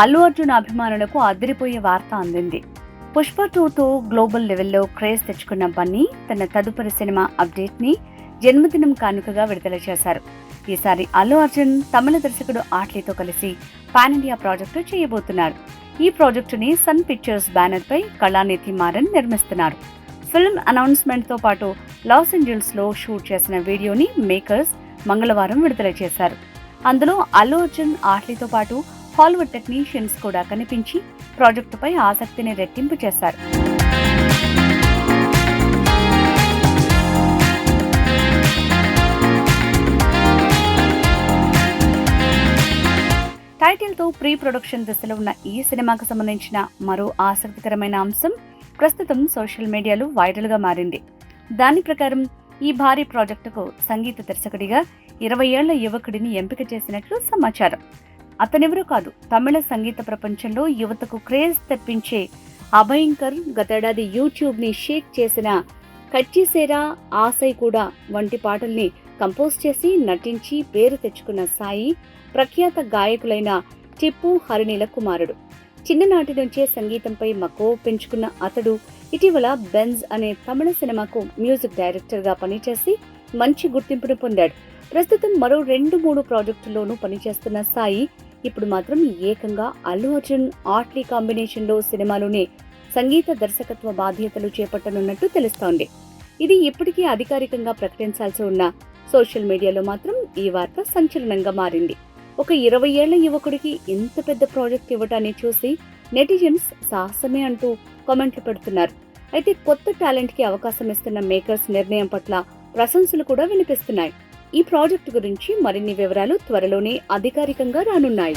అల్లు అర్జున్ అభిమానులకు అదిరిపోయే వార్త అందింది. పుష్ప టూతో గ్లోబల్ లెవెల్లో క్రేజ్ తెచ్చుకున్న బన్నీ తన తదుపరి సినిమా అప్డేట్ని జన్మదినం కానుకగా విడుదల చేశారు. ఈసారి అల్లు అర్జున్ తమిళ దర్శకుడు ఆట్లీతో కలిసి పాన్ ఇండియా ప్రాజెక్టు చేయబోతున్నారు. ఈ ప్రాజెక్టుని సన్ పిక్చర్స్ బ్యానర్ పై కళానిధి మారన్ నిర్మిస్తున్నారు. ఫిల్మ్ అనౌన్స్మెంట్తో పాటు లాస్ ఏంజల్స్లో షూట్ చేసిన వీడియోని మేకర్స్ మంగళవారం విడుదల చేశారు. అందులో అల్లు అర్జున్ ఆట్లీతో పాటు హాలీవుడ్ టెక్నీషియన్స్ కూడా కనిపించి ప్రాజెక్టుపై ఆసక్తిని రెట్టింపు చేశారు. టైటిల్తో ప్రీ ప్రొడక్షన్ దశలో ఉన్న ఈ సినిమాకు సంబంధించిన మరో ఆసక్తికరమైన అంశం ప్రస్తుతం సోషల్ మీడియాలో వైరల్గా మారింది. దాని ప్రకారం ఈ భారీ ప్రాజెక్టుకు సంగీత దర్శకుడిగా ఇరవై ఏళ్ళ యువకుడిని ఎంపిక చేసినట్లు సమాచారం. అతనెవరూ కాదు. తమిళ సంగీత ప్రపంచంలో యువతకు క్రేజ్ తెప్పించే అభయంకర్ గతేడాది యూట్యూబ్ని షేక్ చేసిన కచ్చిసేరా ఆసై కూడా వంటి పాటల్ని కంపోజ్ చేసి నటించి పేరు తెచ్చుకున్న సాయి ప్రఖ్యాత గాయకులైన టిప్పు హరిణీల కుమారుడు. చిన్ననాటి నుంచే సంగీతంపై మక్కువ పెంచుకున్న అతడు ఇటీవల బెంజ్ అనే తమిళ సినిమాకు మ్యూజిక్ డైరెక్టర్గా పనిచేసి మంచి గుర్తింపును పొందాడు. ప్రస్తుతం మరో రెండు మూడు ప్రాజెక్టుల్లోనూ పనిచేస్తున్న సాయి ఇప్పుడు మాత్రం ఏకంగా అల్లు అర్జున్ ఆట్లీ కాంబినేషన్లో సినిమాలోనే సంగీత దర్శకత్వ బాధ్యతలు చేపట్టనున్నట్టు తెలుస్తోంది. ఇది ఇప్పటికీ అధికారికంగా ప్రకటించాల్సి ఉన్న సోషల్ మీడియాలో మాత్రం ఈ వార్త సంచలనంగా మారింది. ఒక ఇరవై ఏళ్ళ యువకుడికి ఇంత పెద్ద ప్రాజెక్ట్ ఇవ్వటాన్ని చూసి నెటిజన్స్ సాహసమే అంటూ కామెంట్లు పెడుతున్నారు. అయితే కొత్త టాలెంట్కి అవకాశం ఇస్తున్న మేకర్స్ నిర్ణయం పట్ల ప్రశంసలు కూడా వినిపిస్తున్నాయి. ఈ ప్రాజెక్టు గురించి మరిన్ని వివరాలు త్వరలోనే అధికారికంగా రానున్నాయి.